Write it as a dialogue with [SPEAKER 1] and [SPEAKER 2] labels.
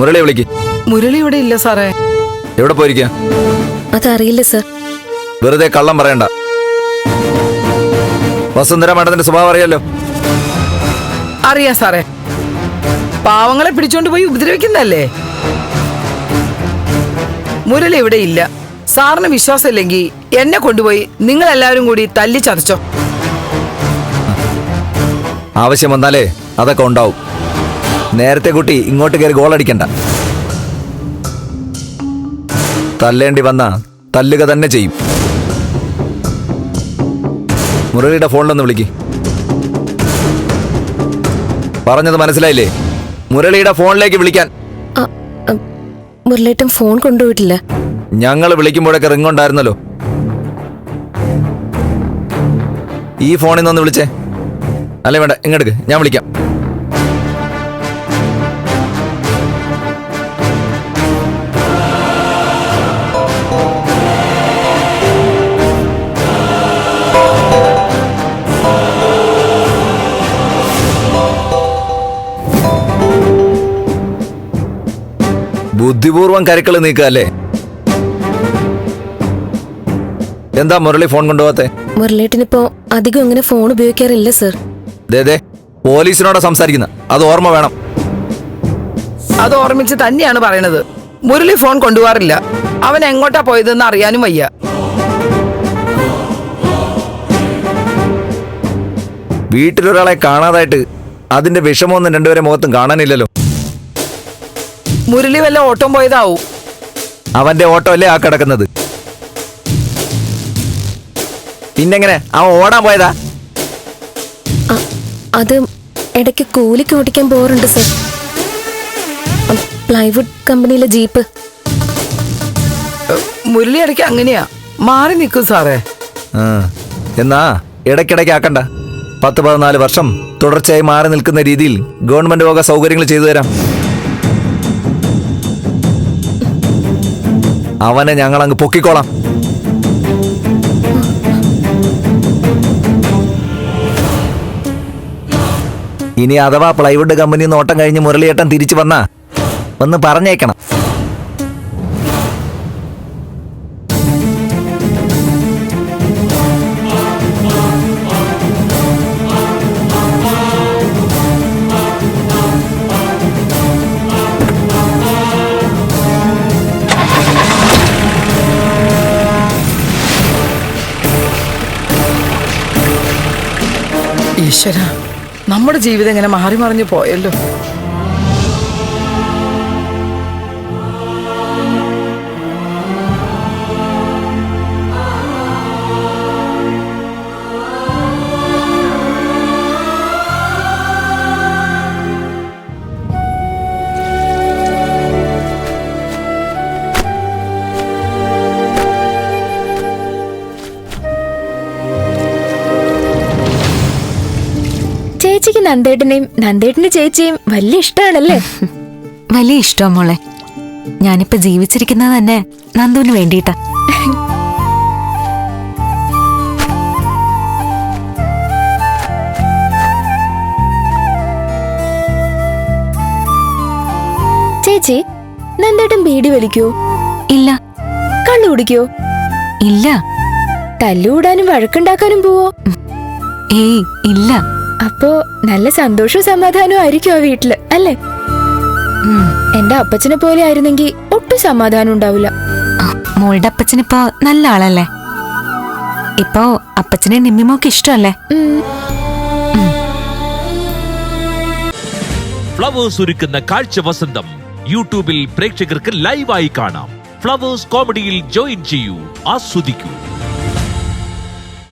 [SPEAKER 1] മുരളിയെ വിളിക്ക്.
[SPEAKER 2] മുരളി ഇവിടെ ഇല്ല സാറേ.
[SPEAKER 1] എവിടെ പോയിരിക്ക?
[SPEAKER 3] അതറിയില്ല സർ.
[SPEAKER 1] വെറുതെ കള്ളം പറയണ്ട. വസുന്ധര മാഡത്തിന്റെ സ്വഭാവം അറിയാലോ?
[SPEAKER 2] അറിയാം സാറേ. പാവങ്ങളെ പിടിച്ചോണ്ട് പോയി ഉപദ്രവിക്കുന്നല്ലേ മുരളി ഇവിടെ ഇല്ല. സാറിന് വിശ്വാസമില്ലെങ്കിൽ എന്നെ കൊണ്ടുപോയി നിങ്ങൾ എല്ലാവരും കൂടി തല്ലി ചതച്ചോ.
[SPEAKER 1] ആവശ്യം വന്നാലേ അതൊക്കെ ഉണ്ടാവും. നേരത്തെ കുട്ടി ഇങ്ങോട്ട് കയറി ഗോൾ അടിക്കണ്ട. തല്ലേണ്ടി വന്ന തല്ലുക തന്നെ ചെയ്യും. മുരളിയുടെ ഫോണിലൊന്ന് വിളിക്ക്. പറഞ്ഞത് മനസ്സിലായില്ലേ? മുരളിയുടെ ഫോണിലേക്ക് വിളിക്കാൻ.
[SPEAKER 3] ആ, ഫോൺ കൊണ്ടുപോയിട്ടില്ല.
[SPEAKER 1] ഞങ്ങൾ വിളിക്കുമ്പോഴൊക്കെ റിംഗ് ഉണ്ടായിരുന്നല്ലോ. ഈ ഫോണിൽ നിന്ന് വിളിച്ചേ. അല്ലേ വേണ്ട ഇങ്ങോട്ട് ഞാൻ വിളിക്കാം. ബുദ്ധിപൂർവം കരുക്കൾ നീക്കല്ലേ എന്താ മുരളി ഫോൺ കൊണ്ടുപോകാത്തെ?
[SPEAKER 3] മുരളേട്ടനിപ്പോ അധികം ഇങ്ങനെ ഫോൺ ഉപയോഗിക്കാറില്ല സർ.
[SPEAKER 1] ദേ ദേ പോലീസിനോടാ സംസാരിക്കുന്ന. അത് ഓർമ്മ വേണം.
[SPEAKER 2] അത് ഓർമ്മിച്ച് തന്നെയാണ് പറയണത്. മുരളി ഫോൺ കൊണ്ടുപോകാറില്ല. അവൻ എങ്ങോട്ടാ പോയതെന്ന് അറിയാനും വയ്യ.
[SPEAKER 1] വീട്ടിലൊരാളെ കാണാതായിട്ട് അതിന്റെ വിഷമമൊന്നും രണ്ടുപേരെ മുഖത്തും കാണാനില്ലല്ലോ.
[SPEAKER 2] മുരളി വല്ല ഓട്ടം പോയതാവും.
[SPEAKER 1] അവന്റെ ഓട്ടോ അല്ലേ ആ കിടക്കുന്നത്? പിന്നെങ്ങനെ? അവൻ ഓടാൻ പോയതാ?
[SPEAKER 3] അത് ഇടയ്ക്ക് കൂലിക്ക് ഓടിക്കാൻ പോറുണ്ട് സർ. പ്ലൈവുഡ് കമ്പനിയിലെ ജീപ്പ്.
[SPEAKER 2] മുരളി ഇടയ്ക്ക് അങ്ങനെയാ. മാറി നിൽക്കും സാറേ.
[SPEAKER 1] ആ, എന്നാ ഇടയ്ക്കിടയ്ക്ക് ആക്കണ്ട. പത്ത് പതിനാല് വർഷം തുടർച്ചയായി മാറി നിൽക്കുന്ന രീതിയിൽ ഗവൺമെന്റ് വക സൗകര്യങ്ങൾ ചെയ്തു തരാം. അവനെ ഞങ്ങൾ അങ്ങ് പൊക്കിക്കോളാം. ഇനി അഥവാ പ്ലൈവുഡ് കമ്പനി നോട്ടം കഴിഞ്ഞ് മുരളിയേട്ടൻ തിരിച്ചു വന്നാ ഒന്ന് പറഞ്ഞേക്കണം.
[SPEAKER 2] ഈശ്വര. നമ്മുടെ ജീവിതം ഇങ്ങനെ മാറി മറിഞ്ഞു പോയല്ലോ.
[SPEAKER 3] ചേച്ചിക്ക് നന്ദേട്ടനെയും നന്ദേട്ടന്റെ ചേച്ചിയും വലിയ ഇഷ്ടമാണല്ലേ
[SPEAKER 4] വലിയ ഇഷ്ടം മോളെ. ഞാനിപ്പോ ജീവിച്ചിരിക്കുന്നത് തന്നെ നന്ദുവിന് വേണ്ടിയിട്ടാ.
[SPEAKER 3] ചേച്ചി നന്ദേട്ടൻ ബീഡി വലിക്കോ?
[SPEAKER 4] ഇല്ല.
[SPEAKER 3] കണ്ണുപിടിക്കോ കുടിക്കോ?
[SPEAKER 4] ഇല്ല.
[SPEAKER 3] തല്ലുകൂടാനും വഴക്കുണ്ടാക്കാനും പോവോ?
[SPEAKER 4] ഏയ് ഇല്ല.
[SPEAKER 3] അപ്പോ നല്ല സന്തോഷവും സമാധാനവും ആയിരിക്കും ആ വീട്ടിൽ അല്ലേ. എന്റെ അപ്പച്ചനെ പോലെ ആയിരുന്നെങ്കിൽ ഒട്ടും സമാധാനം ഉണ്ടാവില്ല.
[SPEAKER 4] മോളുടെ അപ്പച്ചനിപ്പോ നല്ല ആളല്ലേ? ഇപ്പോ അപ്പച്ചനെ നിമ്മിമോക്ക് ഇഷ്ടമല്ലേ.
[SPEAKER 5] ഫ്ലവേഴ്സ് ഒരുക്കുന്ന കാഴ്ച വസന്തം യൂട്യൂബിൽ പ്രേക്ഷകർക്ക് ലൈവായി കാണാം. ഫ്ലവേഴ്സ് കോമഡിയിൽ ജോയിൻ ചെയ്യൂ ആസ്വദിക്കൂ.